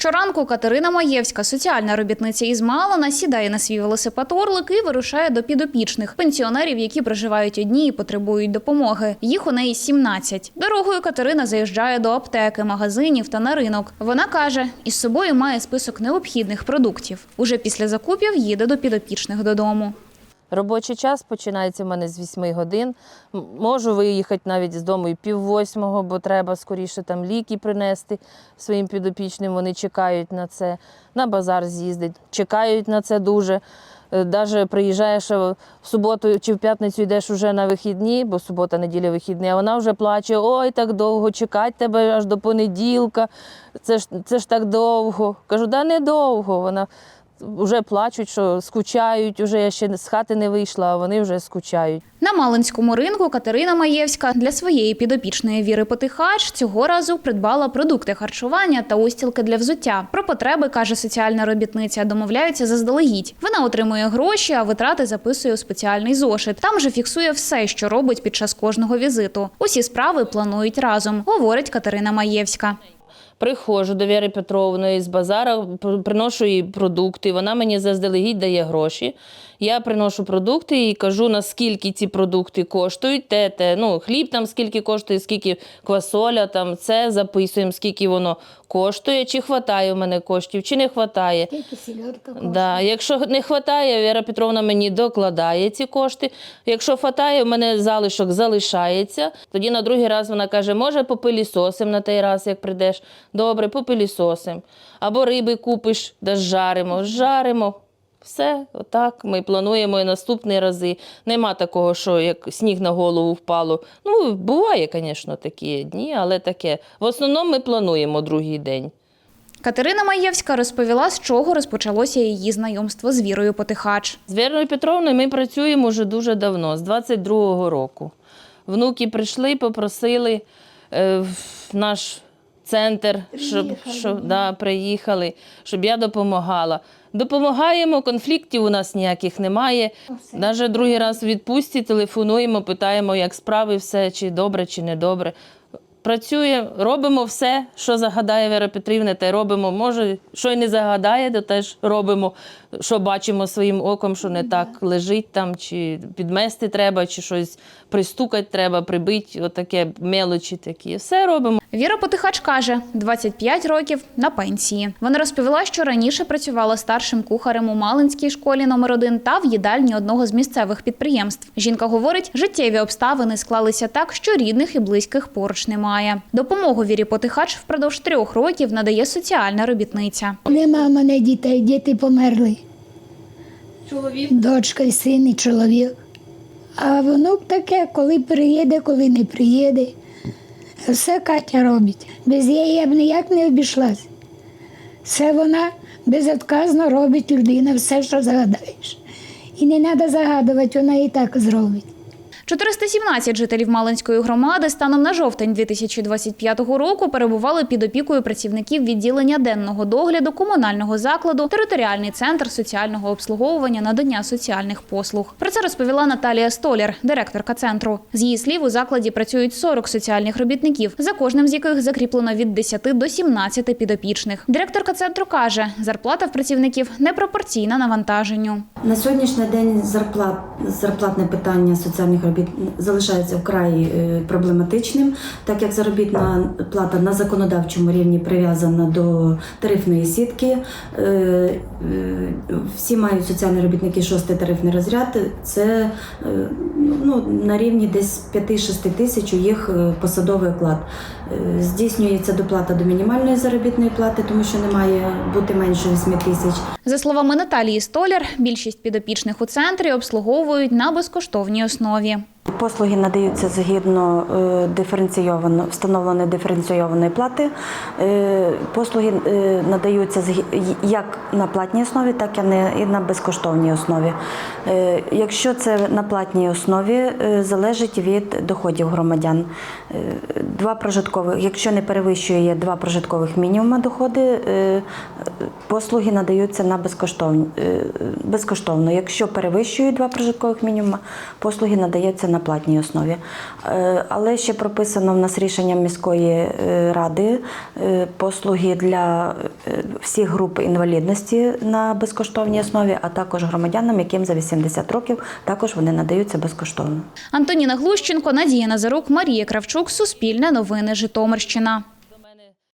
Щоранку Катерина Маєвська, соціальна робітниця із Малина, сідає на свій велосипед «Орлик» і вирушає до підопічних пенсіонерів, які проживають одні і потребують допомоги. Їх у неї 17. Дорогою Катерина заїжджає до аптеки, магазинів та на ринок. Вона каже, із собою має список необхідних продуктів. Уже після закупів їде до підопічних додому. Робочий час починається в мене з 8 годин. Можу виїхати навіть з дому і пів восьмого, бо треба скоріше там ліки принести своїм підопічним. Вони чекають на це. На базар з'їздить, чекають на це дуже. Навіть приїжджаєш е, в суботу чи в п'ятницю йдеш уже на вихідні, бо субота, неділя вихідні, а вона вже плаче: ой, так довго чекати тебе аж до понеділка. Це ж це ж так довго. Кажу, да не довго. Вона вже плачуть, що скучають. Уже я ще з хати не вийшла, а вони вже скучають. На Малинському ринку Катерина Маєвська для своєї підопічної Віри Потихач цього разу придбала продукти харчування та устілки для взуття. Про потреби, каже соціальна робітниця, домовляються заздалегідь. Вона отримує гроші, а витрати записує у спеціальний зошит. Там же фіксує все, що робить під час кожного візиту. Усі справи планують разом, говорить Катерина Маєвська. Приходжу до Віри Петровної з базара, пр- приношу їй продукти. Вона мені заздалегідь дає гроші. Я приношу продукти і кажу, наскільки ці продукти коштують. Те, те, ну, хліб там скільки коштує, скільки квасоля, там це записуємо, скільки воно коштує, чи хватає в мене коштів, чи не хватає. Да. Якщо не вистачає, Віра Петровна мені докладає ці кошти. Якщо вистачає, в мене залишок залишається. Тоді на другий раз вона каже, може, попилісосим на той раз, як прийдеш. Добре, попилісосим. Або риби купиш, да жаримо. Жаримо. Все, отак ми плануємо і наступні рази. Нема такого, що як сніг на голову впало. Ну, буває, звісно, такі дні, але таке. В основному ми плануємо другий день. Катерина Маєвська розповіла, з чого розпочалося її знайомство з Вірою Потихач. З Вірою Петровною ми працюємо вже дуже давно, з 22-го року. Внуки прийшли, попросили е, наш центр, щоб, щоб да, приїхали, щоб я допомагала. Допомагаємо, конфліктів у нас ніяких немає. Навіть другий раз в відпустці телефонуємо, питаємо, як справи, все, чи добре, чи не добре. Працюємо, робимо все, що загадає Віра Петрівна, те й робимо. Може, що й не загадає, то теж робимо, що бачимо своїм оком, що не так лежить там, чи підмести треба, чи щось пристукати треба, прибити, отаке мелочі такі. Все робимо. Віра Потихач каже, 25 років на пенсії. Вона розповіла, що раніше працювала старшим кухарем у Малинській школі номер 1 та в їдальні одного з місцевих підприємств. Жінка говорить, життєві обставини склалися так, що рідних і близьких поруч немає. Допомогу Вірі Потихач впродовж трьох років надає соціальна робітниця. Нема в мене дітей, діти померли. Чоловік Дочка, і син, і чоловік. А внук таке, коли приїде, коли не приїде. Все Катя робить. Без її я б ніяк не обійшлась. Все вона безотказно робить людина, все, що загадаєш. І не треба загадувати, вона і так зробить. 417 жителів Малинської громади станом на жовтень 2025 року перебували під опікою працівників відділення денного догляду комунального закладу територіальний центр соціального обслуговування надання соціальних послуг. Про це розповіла Наталія Столяр, директорка центру. З її слів, у закладі працюють 40 соціальних робітників, за кожним з яких закріплено від 10 до 17 підопічних. Директорка центру каже, зарплата в працівників непропорційна навантаженню. На сьогоднішній день зарплат, зарплатне питання соціальних робіт залишається вкрай е, проблематичним, так як заробітна плата на законодавчому рівні прив'язана до тарифної сітки. Е, е, Всі мають соціальні робітники шостий тарифний розряд. Це ну, на рівні десь 5-6 тисяч у їх посадовий оклад. Здійснюється доплата до мінімальної заробітної плати, тому що не має бути менше 8 тисяч. За словами Наталії Столяр, більшість підопічних у центрі обслуговують на безкоштовній основі. Послуги надаються згідно е, диференційовано встановленої диференційованої плати. Е, Послуги е, надаються як на платній основі, так і на- безкоштовній основі. Якщо це на платній основі, залежить від доходів громадян. Два прожиткових, якщо не перевищує два прожиткових мінімума доходи, послуги надаються на безкоштовні, е, безкоштовно. Якщо перевищує два прожиткових мінімума, послуги надаються на безоплатній основі. Е, Але ще прописано в нас рішенням міської е, ради е, послуги для всіх груп інвалідності на безкоштовній основі, а також громадянам, яким за 80 років також вони надаються безкоштовно. Антоніна Глущенко, Надія Назарук, Марія Кравчук, Суспільне новини Житомирщина.